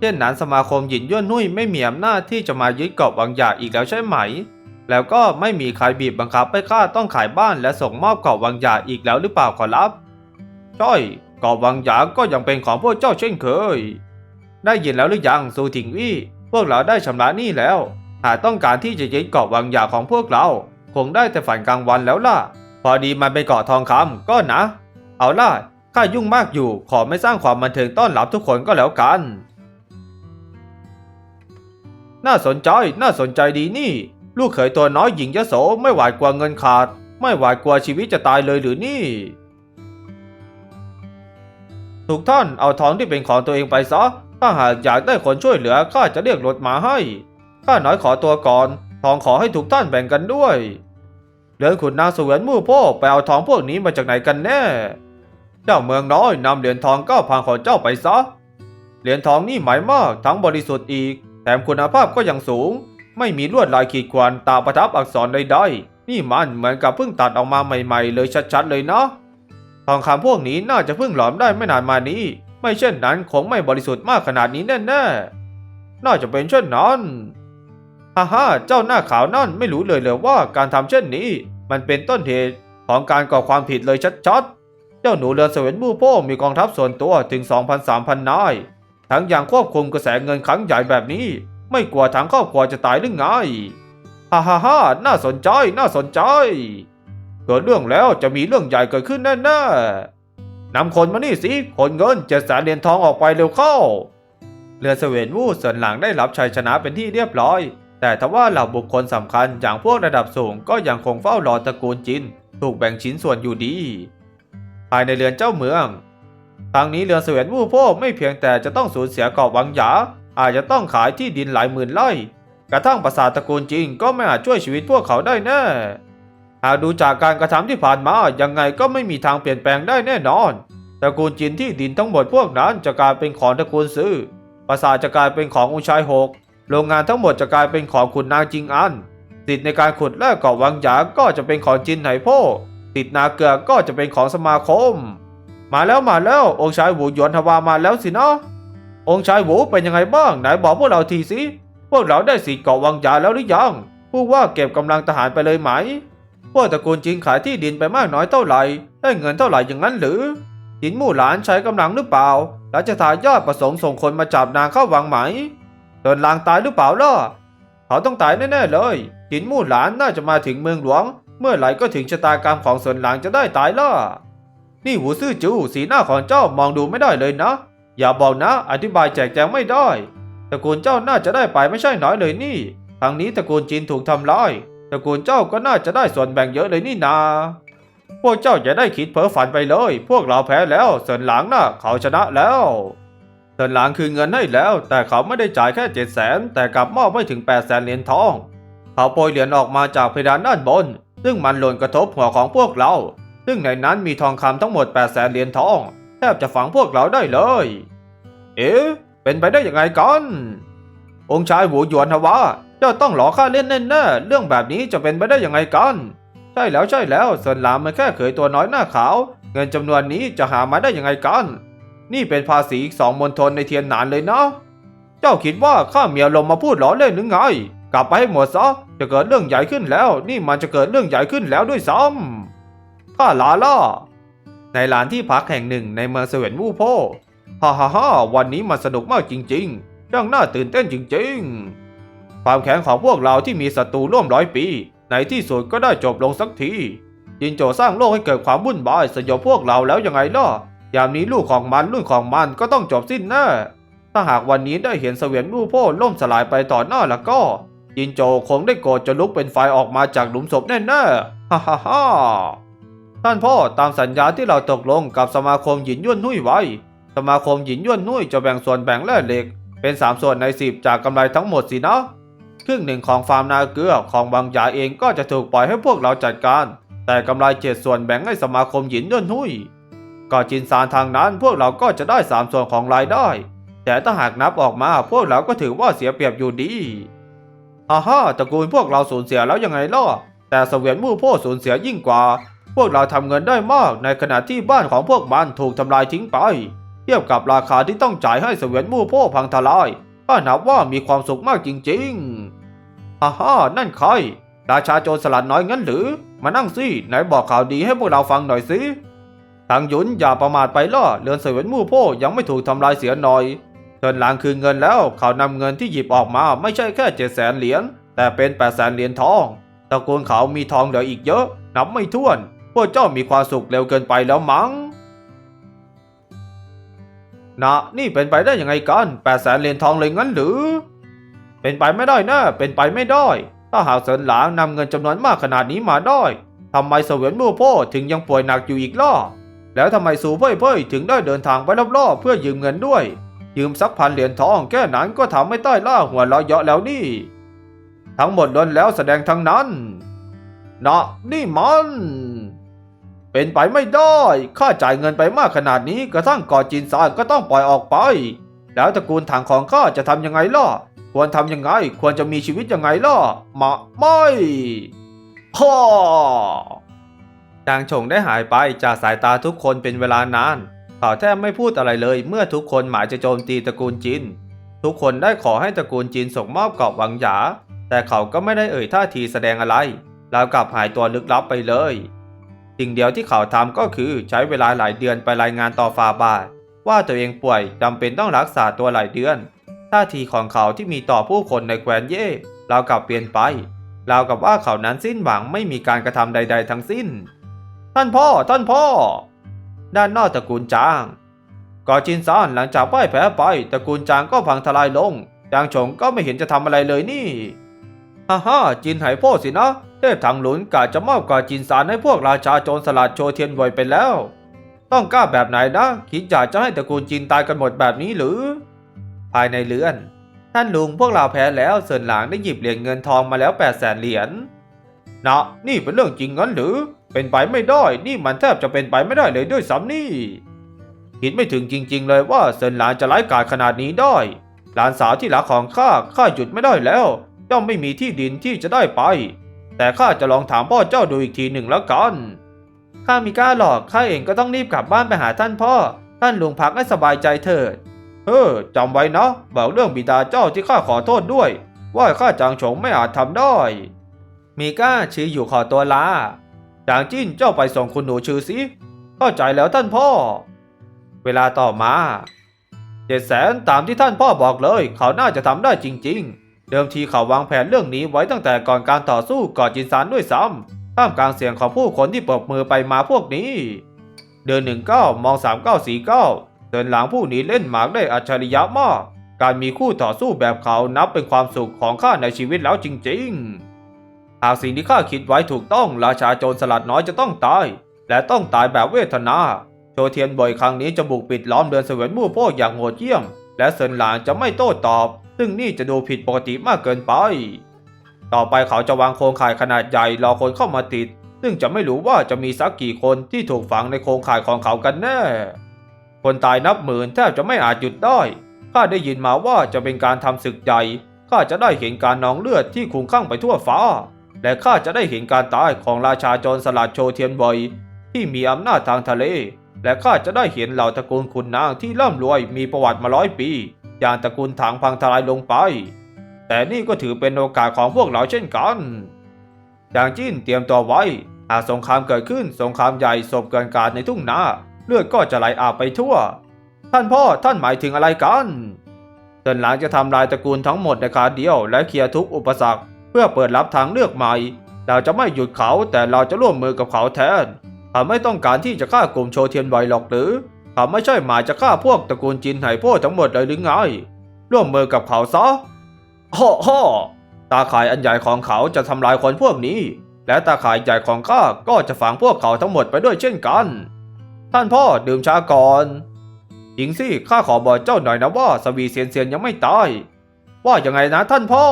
เช่นนั้นสมาคมหยินย่วนนุ่ยไม่มีอำนาจที่จะมายึดเกาะบางอย่างอีกแล้วใช่ไหม แล้วก็ไม่มีใครบีบบังคับให้ข้าต้องขายบ้านและส่งมอบเกาะบางอย่างอีกแล้วหรือเปล่าขอรับใช่เกาะบางอย่างก็ยังเป็นของพวกเจ้าเช่นเคย ได้ยินแล้วหรือยังซูถิงวี่พวกเราได้ชำระหนี้แล้ว หากต้องการที่จะยึดเกาะบางอย่างของพวกเรา คงได้แต่ฝันกลางวันแล้วล่ะ พอดีมันเป็นเกาะทองคำก็นะ เอาล่ะข้ายุ่งมากอยู่ขอไม่สร้างความบันเทิงต้อนรับทุกคนก็แล้วกัน น่าสนใจ น่าสนใจดีนี่ ลูกเขยตัวน้อยหญิงยโสไม่หวาดกลัวเงินขาด ไม่หวาดกลัวชีวิตจะตายเลยหรือนี่ทุกท่านเอาทองที่เป็นของตัวเองไปซะ ถ้าหากอยากได้คนช่วยเหลือข้าจะเรียกรถมาให้ข้าน้อยขอตัวก่อน ทองขอให้ทุกท่านแบ่งกันด้วยเหลือขุนนางสวนมู่พ่อไปเอาทองพวกนี้มาจากไหนกันแน่ เจ้าเมืองน้อยนำเหรียญทองเก้าพันของเจ้าไปซะ เหรียญทองนี่หมายมากทั้งบริสุทธิ์อีก มคุณภาพก็ยังสูง ไม่มีลวดลายขีดข่วนตาประทับอักษรใดๆนี่มันเหมือนกับเพิ่งตัดออกมาใหม่ๆ เลยชัดๆเลยเนาะทองคำพวกนี้น่าจะเพิ่งหลอมได้ไม่นานมานี้ ไม่เช่นนั้นคงไม่บริสุทธิ์มากขนาดนี้แน่ๆ น่าจะเป็นเช่นนั้นฮ่าฮ่าเจ้าหน้าขาวนั่นไม่รู้เลยเลยว่าการทำเช่นนี้ มันเป็นต้นเหตุของการก่อความผิดเลยชัดๆ เจ้าหนูเรือนเสวียนมู่โป้มีกองทัพส่วนตัวถึง 2,000-3,000นาย ทั้งยังควบคุมกระแสเงินครั้งใหญ่แบบนี้ ไม่กลัวทั้งครอบครัวจะตายหรือไงฮ่าฮ่าฮ่าน่าสนใจน่าสนใจ เกิดเรื่องแล้วจะมีเรื่องใหญ่เกิดขึ้นแน่ๆนำคนมานี่สิคนเงินเจ็ดแสนเหรียญทองออกไปเร็วเข้า เรือเสวียนวูส่วนหลังได้รับชัยชนะเป็นที่เรียบร้อย แต่ทว่าเหล่าบุคคลสำคัญอย่างพวกระดับสูงก็ยังคงเฝ้ารอตระกูลจิน ถูกแบ่งชิ้นส่วนอยู่ดี ภายในเรือนเจ้าเมือง ทางนี้เรือนเสวียนวู่โพไม่เพียงแต่จะต้องสูญเสียเกาะวังหยา อาจจะต้องขายที่ดินหลายหมื่นไร่ กระทั่งปราสาทตระกูลจินก็ไม่อาจช่วยชีวิตพวกเขาได้แน่ หากดูจากการกระทำที่ผ่านมายังไงก็ไม่มีทางเปลี่ยนแปลงได้แน่นอน ตระกูลจินที่ดินทั้งหมดพวกนั้นจะกลายเป็นของตระกูลซื้อ ปราสาทจะกลายเป็นขององค์ชายหก โรงงานทั้งหมดจะกลายเป็นของขุนนางจิงอัน สิทธิ์ในการขุดแร่เกาะวังหยาก็จะเป็นของจินไหโพสิทธิ์นาเกลือก็จะเป็นของสมาคม มาแล้วมาแล้ว องค์ชายหวูหยวนทวามาแล้วสินะองค์ชายหวูเป็นยังไงบ้างไหนบอกพวกเราทีสิพวกเราได้สิทธิ์เกาะวังหยาแล้วหรือยังผู้ว่าเก็บกำลังทหารไปเลยไหมพวกตระกูลจินขายที่ดินไปมากน้อยเท่าไหร่ได้เงินเท่าไหร่อย่างนั้นหรือจินมู่หลานใช้กำลังหรือเปล่าแล้วจะทายาทประสงค์ส่งคนมาจับนางเข้าวังไหมโดนลางตายหรือเปล่าล่ะเขาต้องตายแน่ๆเลยจินมู่หลานน่าจะมาถึงเมืองหลวง เมื่อไหร่ก็ถึงชะตากรรมของส่วนหลังจะได้ตายล่ะ นี่หูซื่อจูสีหน้าของเจ้ามองดูไม่ได้เลยนะ อย่าบอกนะ อธิบายแจกแจงไม่ได้ตระกูลเจ้าน่าจะได้ไปไม่ใช่น้อยเลยนี่ทางนี้ตระกูลจีนถูกทำร้ายตระกูลเจ้าก็น่าจะได้ส่วนแบ่งเยอะเลยนี่นา พวกเจ้าอย่าได้คิดเพ้อฝันไปเลย พวกเราแพ้แล้วส่วนหลังน่ะเขาชนะแล้วส่วนหลังคือเงินให้แล้ว แต่เขาไม่ได้จ่ายแค่เจ็ดแสนแต่กลับมอบไม่ถึงแปดแสนเหรียญทอง เขาโปรยเหรียญออกมาจากเพดานด้านบน ซึ่งมันหล่นกระทบหัวของพวกเรา ซึ่งในนั้นมีทองคำทั้งหมด8 0 0แสนเหรียญทอง แทบจะฝังพวกเราได้เลย เอ๊ะ เป็นไปได้ยังไงกัน องค์ชายหูหยวนฮะวะเจ้าต้องหลอกข้าเล่นแน่ๆเรื่องแบบนี้จะเป็นไปได้ยังไงกัน ใช่แล้วใช่แล้วส่วนหลามมันแค่เขยตัวน้อยหน้าขาว เงินจำนวนนี้จะหามาได้ยังไงกัน นี่เป็นภาษีสองมณฑลในเทียนหนานเลยนะ เจ้าคิดว่าข้ามีอารมมาพูดหล้อเล่นหรือไง กลับไปให้หมดซะจะเกิดเรื่องใหญ่ขึ้นแล้ว นี่มันจะเกิดเรื่องใหญ่ขึ้นแล้วด้วยซ้ำ ข้าลาล่า ในลานที่พักแห่งหนึ่งในเมืองเสวียนวูโพฮ่าฮ่าฮ่าวันนี้มันสนุกมากจริงๆยังน่าตื่นเต้นจริงๆ ความแข็งของพวกเราที่มีศัตรูร่วมร้อยปี ในที่สุดก็ได้จบลงสักทีจินโจสร้างโลกให้เกิดความวุ่นวายสยบพวกเราแล้วยังไงล่ะยามนี้ลูกของมันรุ่นของมันก็ต้องจบสิ้นแน่ถ้าหากวันนี้ได้เห็นเสวียนรูปโพ่ล่มสลายไปต่อหน้าแล้วก็จินโจคงได้โกรธจะลุกเป็นไฟออกมาจากหลุมศพแน่ๆฮ่าฮ่าฮ่า ท่านพ่อตามสัญญาที่เราตกลงกับสมาคมหยินย่วนนุ่ยไว้ สมาคมหยินย่วนนุ่ยจะแบ่งส่วนแบ่งแร่เหล็ก เป็นสามส่วนในสิบจากกำไรทั้งหมดสินะครึ่งหนึ่งของฟาร์มนาเกลือของบางยาเองก็จะถูกปล่อยให้พวกเราจัดการ แต่กำไรเจ็ดส่วนแบ่งให้สมาคมหยินย่วนนุ่ยก็จินซานทางนั้นพวกเราก็จะได้สามส่วนของรายได้ แต่ถ้าหากนับออกมาพวกเราก็ถือว่าเสียเปรียบอยู่ดีฮ่าฮ่าตระกูลพวกเราสูญเสียแล้วยังไงล่ะแต่เสวียนมู่พ่อสูญเสียยิ่งกว่า วกเราทำเงินได้มากในขณะที่บ้านของพวกมันถูกทำลายทิ้งไป เทียบกับราคาที่ต้องจ่ายให้เสวียนมู่โพ่พังทลายข้านับว่ามีความสุขมากจริงๆฮ่าฮ่านั่นใครราชาโจรสลัดน้อยงั้นหรือ มานั่งสิไหนบอกข่าวดีให้พวกเราฟังหน่อยสิทางหยุนอย่าประมาทไปล่อเรือนเสวียนมู่โพ่ยังไม่ถูกทำลายเสียหน่อยเทินหลางคืนเงินแล้วเขานำเงินที่หยิบออกมาไม่ใช่แค่เจ็ดแสนเหรียญแต่เป็นแปดแสนเหรียญทองตระกูลเขามีทองเหลืออีกเยอะ นับไม่ถ้วน พวกเจ้ามีความสุขเร็วเกินไปแล้วมั้งนะนี่เป็นไปได้ยังไงกันแปดแสนเหรียญทองเลยงั้นหรือ เป็นไปไม่ได้นะ เป็นไปไม่ได้ ถ้าหากเสินหลางนำเงินจำนวนมากขนาดนี้มาได้ทำไมเสวียนมู่พ่อถึงยังป่วยหนักอยู่อีกล่ะ แล้วทำไมสูเพ่ยเพ่ยถึงได้เดินทางไปรอบๆเพื่อยืมเงินด้วย ยืมสักพันเหรียญทองแค่นั้นก็ทำไม่ใต้ล่าหัวเราะเยาะแล้วนี่ ทั้งหมดล้นแล้วแสดงทั้งนั้นนะนี่มัน เป็นไปไม่ได้ ข้าจ่ายเงินไปมากขนาดนี้กระทั่งก่อจีนซานก็ต้องปล่อยออกไป แล้วตระกูลถังของข้าจะทำยังไงล่ะ ควรทำยังไง ควรจะมีชีวิตยังไงล่ะมาไม่พ่อจางชงได้หายไปจากสายตาทุกคนเป็นเวลานาน เขาแทบไม่พูดอะไรเลย เมื่อทุกคนหมายจะโจมตีตระกูลจินทุกคนได้ขอให้ตระกูลจินส่งมอบเกาะวังหยา แต่เขาก็ไม่ได้เอ่ยท่าทีแสดงอะไร แล้วกลับหายตัวลึกลับไปเลย สิ่งเดียวที่เขาทำก็คือใช้เวลาหลายเดือนไปรายงานต่อฟาบาทว่าตัวเองป่วยจำเป็นต้องรักษาตัวหลายเดือน ท่าทีของเขาที่มีต่อผู้คนในแคว้นเย่เราวกับเปลี่ยนไปราวกับว่าเขานั้นสิ้นหวังไม่มีการกระทำใด ๆ ทั้งสิ้น ท่านพ่อท่านพ่อ ด้านนอกตระกูลจางก่อจินซานหลังจากพ่ายแพ้ไปตระกูลจางก็พังทลายลงจางฉงก็ไม่เห็นจะทำอะไรเลยนี่ฮ่าฮ่าจินไหโพ่สินะ เทพถังหลุนกะจะมอบก่อจินซานให้พวกราชาโจรสลัดโชเทียนไวยไปแล้ว ต้องกล้าแบบไหนนะ คิดอยากจะให้ตระกูลจินตายกันหมดแบบนี้หรือ ภายในเรือน ท่านลุงพวกเราแพ้แล้วเซินหลางได้หยิบเหรียญเงินทองมาแล้ว8 0 0แสนเหรียญนะนี่เป็นเรื่องจริงงั้นหรือ เป็นไปไม่ได้ นี่มันแทบจะเป็นไปไม่ได้เลยด้วยซ้ำนี่ คิดไม่ถึงจริง ๆ เลยว่าเซินหลานจะร้ายกาจขนาดนี้ได้ หลานสาวที่รักของข้าข้าหยุดไม่ได้แล้วย่อมไม่มีที่ดินที่จะได้ไป แต่ข้าจะลองถามพ่อเจ้าดูอีกทีหนึ่งแล้วกันข้ามีกล้าหรอกข้าเองก็ต้องรีบกลับบ้านไปหาท่านพ่อ ท่านลุงพักให้สบายใจเถิด เออจำไว้นะบอกเรื่องบิดาเจ้าที่ข้าขอโทษด้วย ว่าข้าจางฉงไม่อาจทำได้ มีก้าชี้อยู่ขอตัวลาจางจิ้นเจ้าไปส่งคุณหนูชื่อสิเข้าใจแล้วท่านพ่อ เวลาต่อมาเจ็ดแสนตามที่ท่านพ่อบอกเลย เขาน่าจะทำได้จริง ๆ เดิมทีเขาวางแผนเรื่องนี้ไว้ตั้งแต่ก่อนการต่อสู้ก่อนจินซานด้วยซ้ำท่ามกลางเสียงของผู้คนที่ปรบมือไปมาพวกนี้ เดือนหนึ่งเก้ามองสามเก้าสี่เก้าเดินหลังผู้นี้เล่นหมากได้อัจฉริยะมาก การมีคู่ต่อสู้แบบเขานับเป็นความสุขของข้าในชีวิตแล้วจริง ๆ หากสิ่งที่ข้าคิดไว้ถูกต้องราชาโจรสลัดน้อยจะต้องตาย และต้องตายแบบเวทนาโชเทียนบ่อยครั้งนี้จะบุกปิดล้อมเดือนเสวียนมู่โพ่อย่างโหดเยี่ยม และเซินหลานจะไม่โต้ตอบ ซึ่งนี่จะดูผิดปกติมากเกินไป ต่อไปเขาจะวางโครงข่ายขนาดใหญ่รอคนเข้ามาติด ซึ่งจะไม่รู้ว่าจะมีสักกี่คนที่ถูกฝังในโครงข่ายของเขากันแน่ คนตายนับหมื่นแทบจะไม่อาจหยุดได้ข้าได้ยินมาว่าจะเป็นการทำศึกใหญ่ข้าจะได้เห็นการนองเลือดที่คุ้งคลั่งไปทั่วฟ้า และข้าจะได้เห็นการตายของราชาจรสลัดโชเทียนบอยที่มีอำนาจทางทะเล และข้าจะได้เห็นเหล่าตระกูลขุนนางที่ร่ำรวยมีประวัติมาร้อยปี อย่างตระกูลถังพังทลายลงไป แต่นี่ก็ถือเป็นโอกาสของพวกเราเช่นกันอย่างจิ้นเตรียมตัวไว้ หากสงครามเกิดขึ้นสงครามใหญ่ศพเกินการในทุ่งนาเลือดก็จะไหลอาบไปทั่ว ท่านพ่อท่านหมายถึงอะไรกันเซินหลางจะทำลายตระกูลทั้งหมดในคาเดียว และเคลียร์ทุกอุปสรรค เพื่อเปิดรับทางเลือกใหม่ เราจะไม่หยุดเขาแต่เราจะร่วมมือกับเขาแทนเขาไม่ต้องการที่จะฆ่ากลุ่มโชเทียนไวหรอกหรือ เขาไม่ใช่หมายจะฆ่าพวกตระกูลจินไหโพ่ทั้งหมดเลยหรือไง ร่วมมือกับเขาซะฮ่อฮ่อตาข่ายอันใหญ่ของเขาจะทำลายคนพวกนี้ และตาข่ายใหญ่ของข้าก็จะฝังพวกเขาทั้งหมดไปด้วยเช่นกัน ท่านพ่อดื่มชาก่อนหญิงสิข้าขอบอกเจ้าหน่อยนะว่าสวีเซียนเซียนยังไม่ตาย ว่ายังไงนะท่านพ่อ